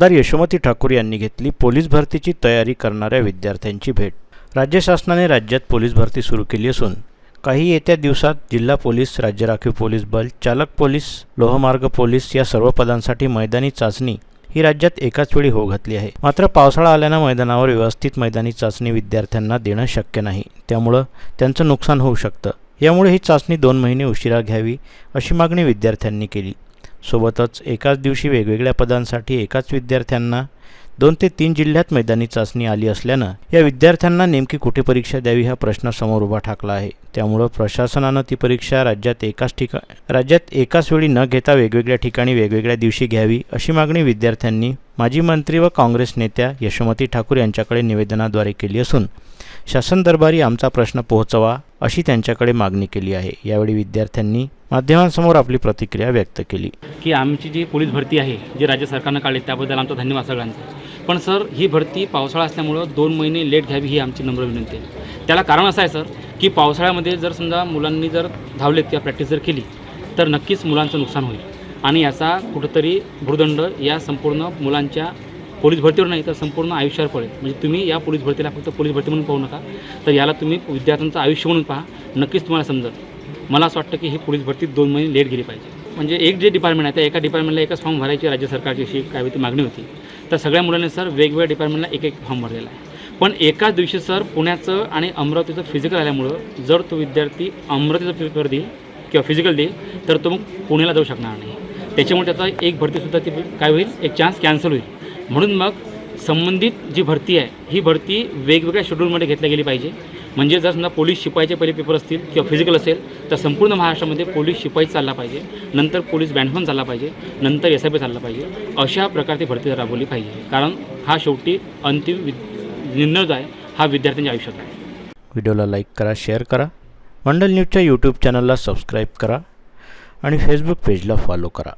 आमदार यशोमती ठाकूर यांनी घेतली पोलीस भरतीची तयारी करणाऱ्या विद्यार्थ्यांची भेट. राज्य शासनाने राज्यात पोलीस भरती सुरू केली असून काही येत्या दिवसात जिल्हा पोलीस राज्य राखीव पोलीस बल चालक पोलीस लोहमार्ग पोलीस या सर्व पदांसाठी मैदानी चाचणी ही राज्यात एकाच वेळी होऊ घातली आहे. मात्र पावसाळा आल्यानं मैदानावर व्यवस्थित मैदानी चाचणी विद्यार्थ्यांना देणं शक्य नाही. त्यामुळं त्यांचं नुकसान होऊ शकतं. यामुळे ही चाचणी दोन महिने उशिरा घ्यावी अशी मागणी विद्यार्थ्यांनी केली. सोबतच एकाच दिवशी वेगवेगळ्या पदांसाठी एकाच विद्यार्थ्यांना दोन ते तीन जिल्ह्यात मैदानी चाचणी आली असल्यानं या विद्यार्थ्यांना नेमकी कुठे परीक्षा द्यावी हा प्रश्न समोर उभा ठाकला आहे. त्यामुळं प्रशासनानं ती परीक्षा राज्यात एकाच ठिका राज्यात एकाच वेळी न घेता वेगवेगळ्या ठिकाणी वेगवेगळ्या दिवशी घ्यावी अशी मागणी विद्यार्थ्यांनी माजी मंत्री व काँग्रेस नेत्या यशोमती ठाकूर यांच्याकडे निवेदनाद्वारे केली असून शासन दरबारी आमचा प्रश्न पोहोचवा अशी त्यांच्याकडे मागणी केली आहे. यावेळी विद्यार्थ्यांनी माध्यमांसमोर आपली प्रतिक्रिया व्यक्त केली. की आमची जी पोलीस भरती आहे जी राज्य सरकारनं काढली त्याबद्दल आमचा धन्यवाद सगळ्यांचा. पण सर ही भरती पावसाळा असल्यामुळं दोन महिने लेट घ्यावी ही आमची नम्र विनंती आहे. त्याला कारण असं आहे सर की पावसाळ्यामध्ये जर समजा मुलांनी जर धावलेत किंवा प्रॅक्टिस जर केली तर नक्कीच मुलांचं नुकसान होईल. आणि याचा कुठंतरी भूदंड या संपूर्ण मुलांच्या पोलीस भरतीवर नाही तर संपूर्ण आयुष्यावर पडेल. म्हणजे तुम्ही या पोलीस भरतीला फक्त पोलीस भरती म्हणून पाहू नका तर याला तुम्ही विद्यार्थ्यांचं आयुष्य म्हणून पहा. नक्कीच तुम्हाला समजेल. मला असं वाटतं की ही पोलीस भरती दोन महिने लेट गेली पाहिजे. म्हणजे एक जे डिपार्टमेंट आहे त्या एका डिपार्टमेंटला एकच फॉर्म भरायची राज्य सरकारची अशी काय ती मागणी होती. तर सगळ्या मुलांनी सर वेगवेगळ्या डिपार्टमेंटला एक एक फॉर्म भरलेला आहे. पण एकाच दिवशी सर पुण्याचं आणि अमरावतीचं फिजिकल आल्यामुळं जर तो विद्यार्थी अमरावतीचं पेपर देईल किंवा फिजिकल देईल तर तो मग पुण्याला जाऊ शकणार नाही. त्याच्यामुळे त्याचा एक भरतीसुद्धा ती काय होईल? एक चान्स कॅन्सल होईल. म्हणून मग संबंधित जी भरती आहे ही भरती वेगवेगळ्या शेड्यूलमध्ये घेतल्या गेली पाहिजे. म्हणजे जर समजा पोलीस शिपाईचे पहिले पेपर असतील किंवा फिजिकल असेल तर संपूर्ण महाराष्ट्रामध्ये पोलीस शिपाई चालला पाहिजे. नंतर पोलीस बँडफोन चालला पाहिजे. नंतर एस आय पी चालला पाहिजे. अशा प्रकारची भरती राबवली पाहिजे. कारण हा शेवटी अंतिम वि निर्णय जो आहे हा विद्यार्थ्यांच्या आयुष्यात आहे. व्हिडिओला लाईक करा शेअर करा. मंडल न्यूजच्या यूट्यूब चॅनलला सबस्क्राईब करा. आणि फेसबुक पेजला फॉलो करा.